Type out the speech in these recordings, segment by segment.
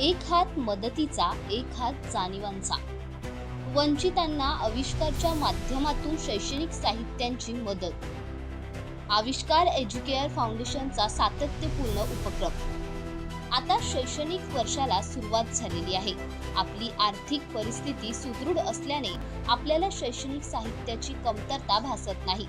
एक हात मदतीचा एक हात जाणीवांचा. वंचितांना आविष्कारच्या माध्यमातून शैक्षणिक साहित्यांची मदत. आविष्कार एज्युकेअर फाउंडेशनचा सातत्यपूर्ण उपक्रम. आता शैक्षणिक वर्षाला सुरुवात झालेली आहे. आपली आर्थिक परिस्थिती सुदृढ असल्याने आपल्याला शैक्षणिक साहित्याची कमतरता भासत नाही.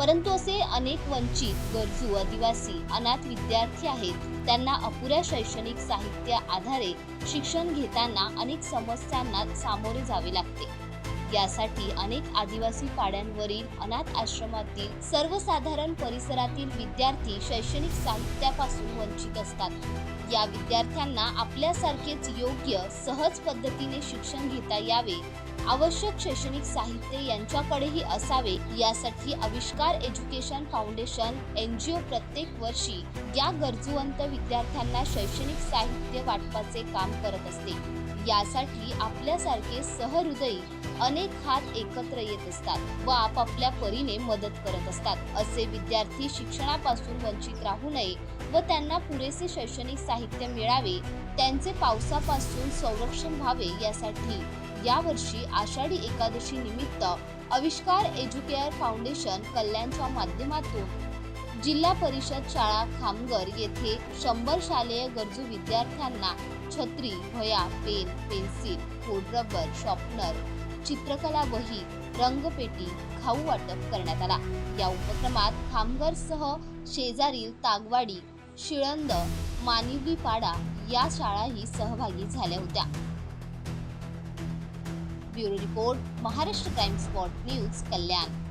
परंतु असे अनेक वंचित गरजू आदिवासी अनाथ विद्यार्थी आहेत. त्यांना अपुऱ्या शैक्षणिक साहित्य आधारे शिक्षण घेताना अनेक समस्यांना सामोरे जावे लागते. यासाठी अनेक आदिवासी पाड्यांवरील अनाथ आश्रमातील सर्वसाधारण परिसरातील विद्यार्थी शैक्षणिक साहित्यापासून वंचित असतात. या विद्यार्थ्यांना आपल्यासारखेच योग्य सहज पद्धतीने शिक्षण घेता यावे. आवश्यक शैक्षणिक साहित्य यांच्याकडेही असावे यासाठी Avishkar education foundation N G O प्रत्येक वर्षी या गरजूवंत विद्यार्थ्यांना शैक्षणिक साहित्य वाटपाचे काम करत असते. यासाठी आपल्यासारखे सहृदयी अनेक अनेक हात एकत्र येत असतात व आपापल्या परीने मदत करत असतात. असे विद्यार्थी शिक्षणापासून वंचित राहू नये व त्यांना पुरेसे शैक्षणिक साहित्य मिळावे त्यांचे पावसापासून संरक्षण व्हावे यासाठी यावर्षी आषाढी एकादशी निमित्त आविष्कार एज्युकेअर फाउंडेशन कल्याणच्या माध्यमातून जिल्हा परिषद शाळा खामगर येथे शंभर शालेय गरजू विद्यार्थ्यांना छत्री भया पेन पेन्सिल खोडरबर शॉपनर चित्रकला वही रंगपेटी खाऊ वाटप करण्यात आला. या उपक्रमात खामगरसह शेजारील तागवाडी शिळंद मानिवली पाडा या शाळाही सहभागी झाल्या होत्या. Bureau report Maharashtra crime spot news Kalyan.